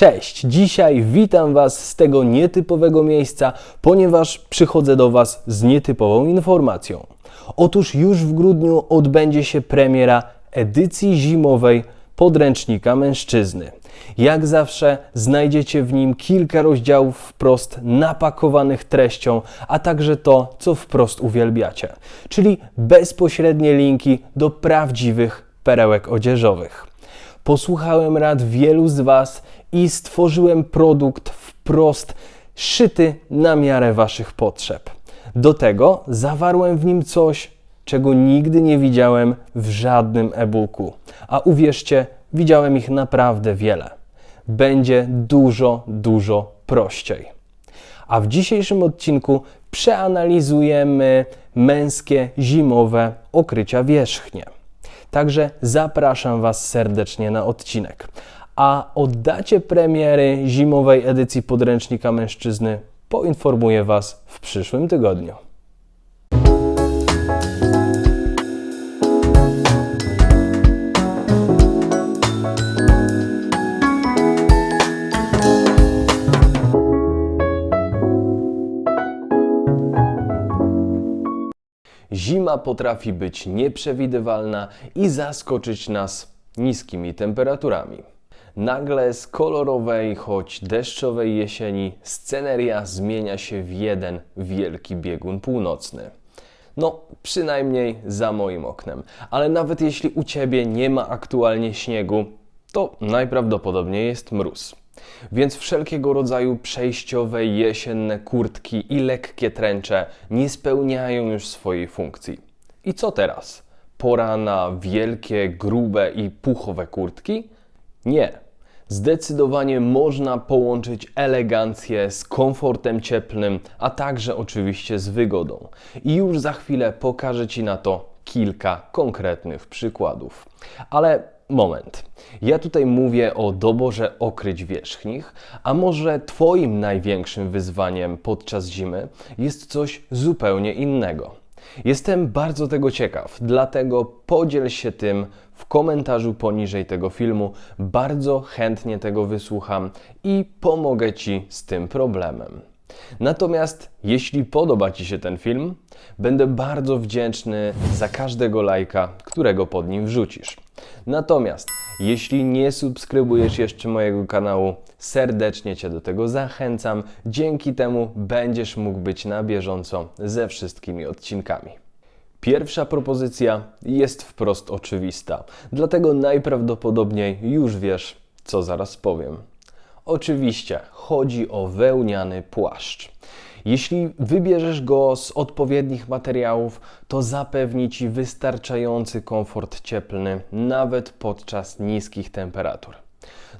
Cześć! Dzisiaj witam Was z tego nietypowego miejsca, ponieważ przychodzę do Was z nietypową informacją. Otóż już w grudniu odbędzie się premiera edycji zimowej podręcznika mężczyzny. Jak zawsze znajdziecie w nim kilka rozdziałów wprost napakowanych treścią, a także to, co wprost uwielbiacie, czyli bezpośrednie linki do prawdziwych perełek odzieżowych. Posłuchałem rad wielu z Was i stworzyłem produkt wprost szyty na miarę Waszych potrzeb. Do tego zawarłem w nim coś, czego nigdy nie widziałem w żadnym e-booku. A uwierzcie, widziałem ich naprawdę wiele. Będzie dużo, dużo prościej. A w dzisiejszym odcinku przeanalizujemy męskie zimowe okrycia wierzchnie. Także zapraszam Was serdecznie na odcinek. A o dacie premiery zimowej edycji podręcznika mężczyzny poinformuję Was w przyszłym tygodniu. Zima potrafi być nieprzewidywalna i zaskoczyć nas niskimi temperaturami. Nagle z kolorowej, choć deszczowej jesieni sceneria zmienia się w jeden wielki biegun północny. No, przynajmniej za moim oknem. Ale nawet jeśli u ciebie nie ma aktualnie śniegu, to najprawdopodobniej jest mróz. Więc wszelkiego rodzaju przejściowe jesienne kurtki i lekkie tręcze nie spełniają już swojej funkcji. I co teraz? Pora na wielkie, grube i puchowe kurtki? Nie. Zdecydowanie można połączyć elegancję z komfortem cieplnym, a także oczywiście z wygodą. I już za chwilę pokażę Ci na to kilka konkretnych przykładów. Ale moment. Ja tutaj mówię o doborze okryć wierzchnich, a może Twoim największym wyzwaniem podczas zimy jest coś zupełnie innego. Jestem bardzo tego ciekaw, dlatego podziel się tym w komentarzu poniżej tego filmu. Bardzo chętnie tego wysłucham i pomogę Ci z tym problemem. Natomiast jeśli podoba Ci się ten film, będę bardzo wdzięczny za każdego lajka, którego pod nim wrzucisz. Natomiast jeśli nie subskrybujesz jeszcze mojego kanału, serdecznie Cię do tego zachęcam. Dzięki temu będziesz mógł być na bieżąco ze wszystkimi odcinkami. Pierwsza propozycja jest wprost oczywista, dlatego najprawdopodobniej już wiesz, co zaraz powiem. Oczywiście chodzi o wełniany płaszcz. Jeśli wybierzesz go z odpowiednich materiałów, to zapewni Ci wystarczający komfort cieplny nawet podczas niskich temperatur.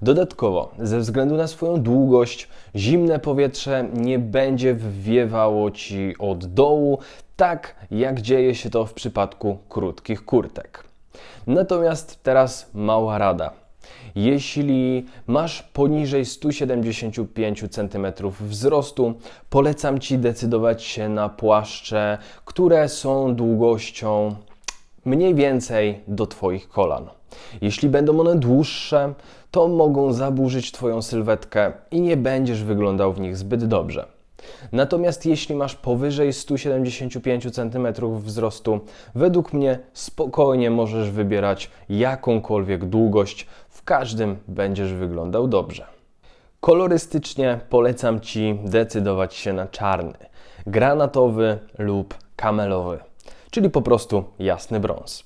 Dodatkowo, ze względu na swoją długość, zimne powietrze nie będzie wwiewało Ci od dołu, tak jak dzieje się to w przypadku krótkich kurtek. Natomiast teraz mała rada. Jeśli masz poniżej 175 cm wzrostu, polecam Ci decydować się na płaszcze, które są długością mniej więcej do Twoich kolan. Jeśli będą one dłuższe, to mogą zaburzyć Twoją sylwetkę i nie będziesz wyglądał w nich zbyt dobrze. Natomiast jeśli masz powyżej 175 cm wzrostu, według mnie spokojnie możesz wybierać jakąkolwiek długość, każdym będziesz wyglądał dobrze. Kolorystycznie polecam Ci decydować się na czarny, granatowy lub kamelowy, czyli po prostu jasny brąz.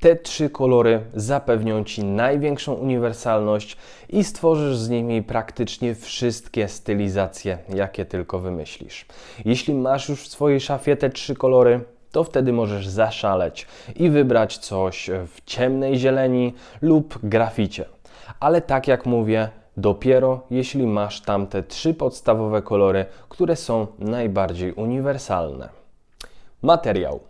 Te trzy kolory zapewnią Ci największą uniwersalność i stworzysz z nimi praktycznie wszystkie stylizacje, jakie tylko wymyślisz. Jeśli masz już w swojej szafie te trzy kolory, to wtedy możesz zaszaleć i wybrać coś w ciemnej zieleni lub graficie. Ale tak jak mówię, dopiero jeśli masz tamte trzy podstawowe kolory, które są najbardziej uniwersalne. Materiał.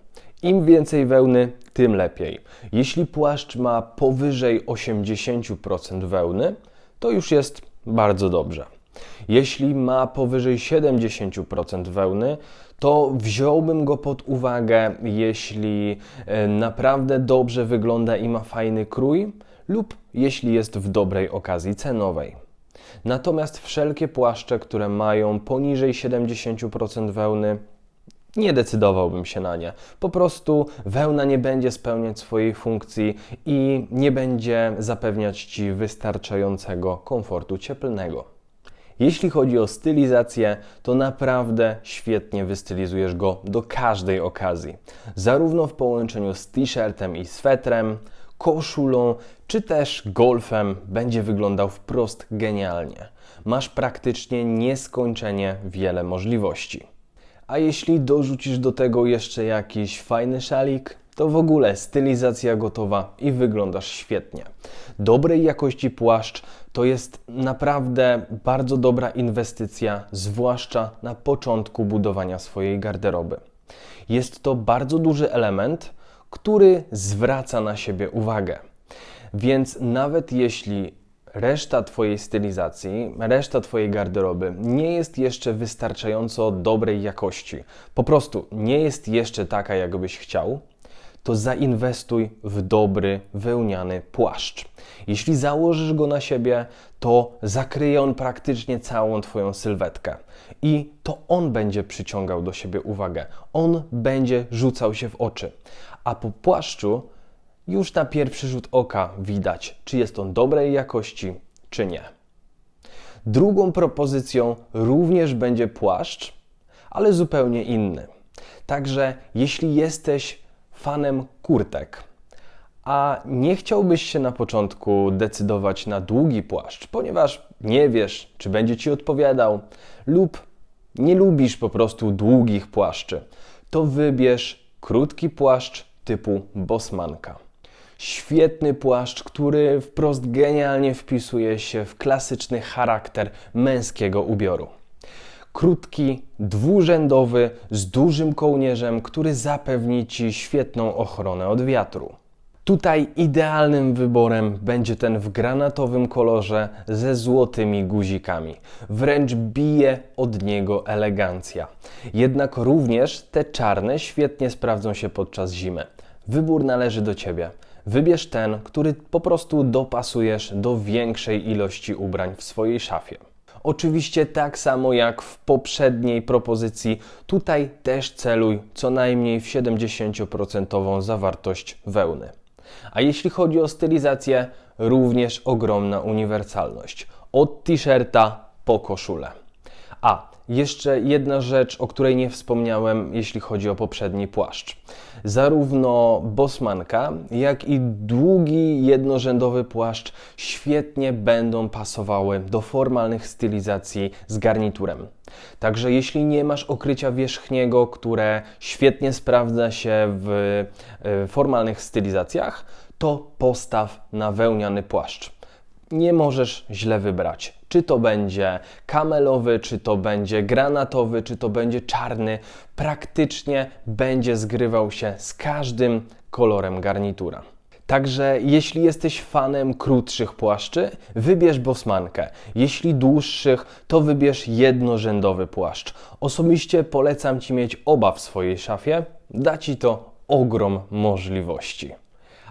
Im więcej wełny, tym lepiej. Jeśli płaszcz ma powyżej 80% wełny, to już jest bardzo dobrze. Jeśli ma powyżej 70% wełny, to wziąłbym go pod uwagę, jeśli e, naprawdę dobrze wygląda i ma fajny krój, lub jeśli jest w dobrej okazji cenowej. Natomiast wszelkie płaszcze, które mają poniżej 70% wełny, nie decydowałbym się na nie. Po prostu wełna nie będzie spełniać swojej funkcji i nie będzie zapewniać Ci wystarczającego komfortu cieplnego. Jeśli chodzi o stylizację, to naprawdę świetnie wystylizujesz go do każdej okazji. Zarówno w połączeniu z t-shirtem i swetrem, koszulą, czy też golfem będzie wyglądał wprost genialnie. Masz praktycznie nieskończenie wiele możliwości. A jeśli dorzucisz do tego jeszcze jakiś fajny szalik, to w ogóle stylizacja gotowa i wyglądasz świetnie. Dobrej jakości płaszcz to jest naprawdę bardzo dobra inwestycja, zwłaszcza na początku budowania swojej garderoby. Jest to bardzo duży element, który zwraca na siebie uwagę. Więc nawet jeśli reszta Twojej stylizacji, reszta Twojej garderoby nie jest jeszcze wystarczająco dobrej jakości, po prostu nie jest jeszcze taka, jakbyś chciał, to zainwestuj w dobry, wełniany płaszcz. Jeśli założysz go na siebie, to zakryje on praktycznie całą Twoją sylwetkę. I to on będzie przyciągał do siebie uwagę. On będzie rzucał się w oczy. A po płaszczu już na pierwszy rzut oka widać, czy jest on dobrej jakości, czy nie. Drugą propozycją również będzie płaszcz, ale zupełnie inny. Także jeśli jesteś fanem kurtek, a nie chciałbyś się na początku decydować na długi płaszcz, ponieważ nie wiesz, czy będzie ci odpowiadał, lub nie lubisz po prostu długich płaszczy, to wybierz krótki płaszcz typu bosmanka. Świetny płaszcz, który wprost genialnie wpisuje się w klasyczny charakter męskiego ubioru. Krótki, dwurzędowy, z dużym kołnierzem, który zapewni Ci świetną ochronę od wiatru. Tutaj idealnym wyborem będzie ten w granatowym kolorze ze złotymi guzikami. Wręcz bije od niego elegancja. Jednak również te czarne świetnie sprawdzą się podczas zimy. Wybór należy do Ciebie. Wybierz ten, który po prostu dopasujesz do większej ilości ubrań w swojej szafie. Oczywiście tak samo jak w poprzedniej propozycji, tutaj też celuj co najmniej w 70% zawartość wełny. A jeśli chodzi o stylizację, również ogromna uniwersalność. Od t-shirta po koszulę. A, jeszcze jedna rzecz, o której nie wspomniałem, jeśli chodzi o poprzedni płaszcz. Zarówno bosmanka, jak i długi, jednorzędowy płaszcz świetnie będą pasowały do formalnych stylizacji z garniturem. Także jeśli nie masz okrycia wierzchniego, które świetnie sprawdza się w e, formalnych stylizacjach, to postaw na wełniany płaszcz nie możesz źle wybrać. Czy to będzie kamelowy, czy to będzie granatowy, czy to będzie czarny, praktycznie będzie zgrywał się z każdym kolorem garnitura. Także jeśli jesteś fanem krótszych płaszczy, wybierz bosmankę. Jeśli dłuższych, to wybierz jednorzędowy płaszcz. Osobiście polecam Ci mieć oba w swojej szafie. Da Ci to ogrom możliwości.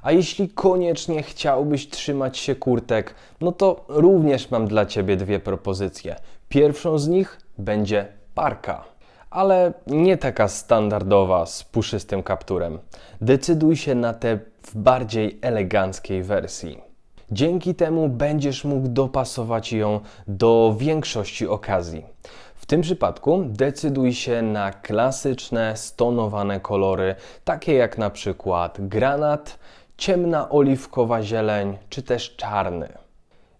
A jeśli koniecznie chciałbyś trzymać się kurtek, no to również mam dla Ciebie dwie propozycje. Pierwszą z nich będzie parka, ale nie taka standardowa z puszystym kapturem. Decyduj się na tę w bardziej eleganckiej wersji. Dzięki temu będziesz mógł dopasować ją do większości okazji. W tym przypadku decyduj się na klasyczne, stonowane kolory, takie jak na przykład granat, ciemna oliwkowa zieleń, czy też czarny.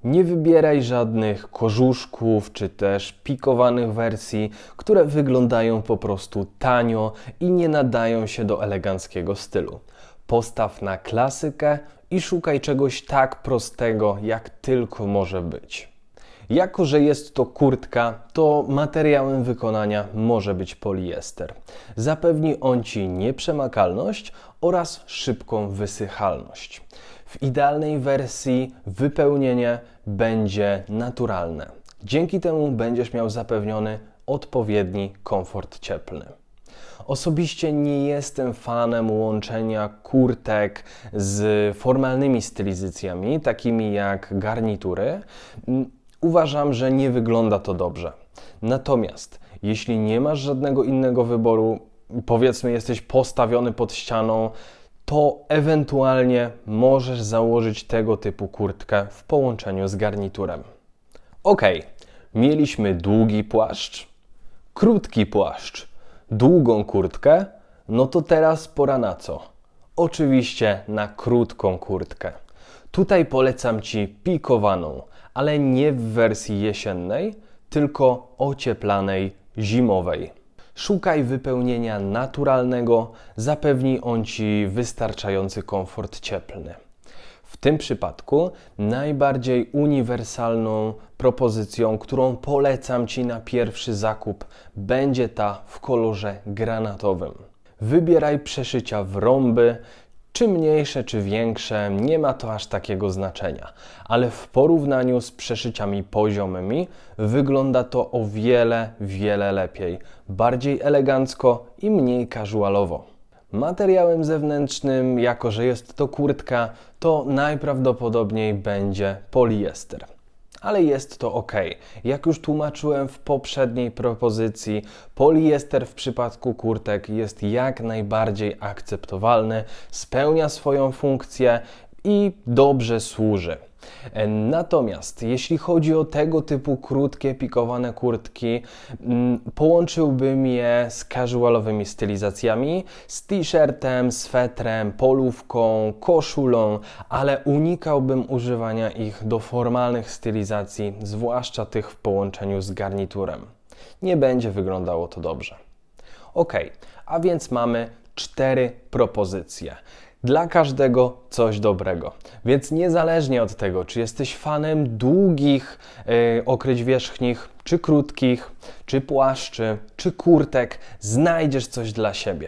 Nie wybieraj żadnych korzuszków czy też pikowanych wersji, które wyglądają po prostu tanio i nie nadają się do eleganckiego stylu. Postaw na klasykę i szukaj czegoś tak prostego, jak tylko może być. Jako, że jest to kurtka, to materiałem wykonania może być poliester. Zapewni on Ci nieprzemakalność oraz szybką wysychalność. W idealnej wersji wypełnienie będzie naturalne. Dzięki temu będziesz miał zapewniony odpowiedni komfort cieplny. Osobiście nie jestem fanem łączenia kurtek z formalnymi stylizacjami, takimi jak garnitury. Uważam, że nie wygląda to dobrze. Natomiast jeśli nie masz żadnego innego wyboru, powiedzmy jesteś postawiony pod ścianą, to ewentualnie możesz założyć tego typu kurtkę w połączeniu z garniturem. Ok, mieliśmy długi płaszcz, krótki płaszcz, długą kurtkę, no to teraz pora na co? Oczywiście na krótką kurtkę. Tutaj polecam Ci pikowaną, ale nie w wersji jesiennej, tylko ocieplanej zimowej. Szukaj wypełnienia naturalnego, zapewni on Ci wystarczający komfort cieplny. W tym przypadku najbardziej uniwersalną propozycją, którą polecam Ci na pierwszy zakup, będzie ta w kolorze granatowym. Wybieraj przeszycia w rąby, czy mniejsze, czy większe, nie ma to aż takiego znaczenia, ale w porównaniu z przeszyciami poziomymi wygląda to o wiele, wiele lepiej, bardziej elegancko i mniej casualowo. Materiałem zewnętrznym, jako że jest to kurtka, to najprawdopodobniej będzie poliester. Ale jest to ok. Jak już tłumaczyłem w poprzedniej propozycji, poliester w przypadku kurtek jest jak najbardziej akceptowalny, spełnia swoją funkcję i dobrze służy. Natomiast jeśli chodzi o tego typu krótkie, pikowane kurtki, mm, połączyłbym je z casualowymi stylizacjami, z t-shirtem, swetrem, polówką, koszulą, ale unikałbym używania ich do formalnych stylizacji, zwłaszcza tych w połączeniu z garniturem. Nie będzie wyglądało to dobrze. Ok, a więc mamy cztery propozycje. Dla każdego coś dobrego. Więc niezależnie od tego, czy jesteś fanem długich yy, okryć wierzchnich, czy krótkich, czy płaszczy, czy kurtek, znajdziesz coś dla siebie.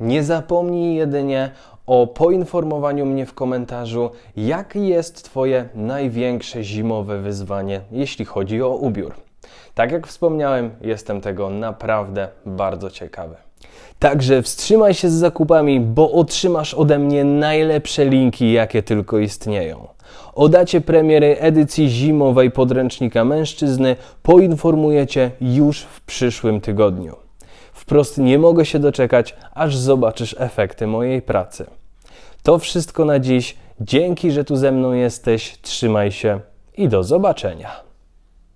Nie zapomnij jedynie o poinformowaniu mnie w komentarzu, jakie jest Twoje największe zimowe wyzwanie, jeśli chodzi o ubiór. Tak jak wspomniałem, jestem tego naprawdę bardzo ciekawy. Także wstrzymaj się z zakupami, bo otrzymasz ode mnie najlepsze linki, jakie tylko istnieją. O dacie premiery edycji zimowej podręcznika mężczyzny poinformuję Cię już w przyszłym tygodniu. Wprost nie mogę się doczekać, aż zobaczysz efekty mojej pracy. To wszystko na dziś. Dzięki, że tu ze mną jesteś. Trzymaj się i do zobaczenia.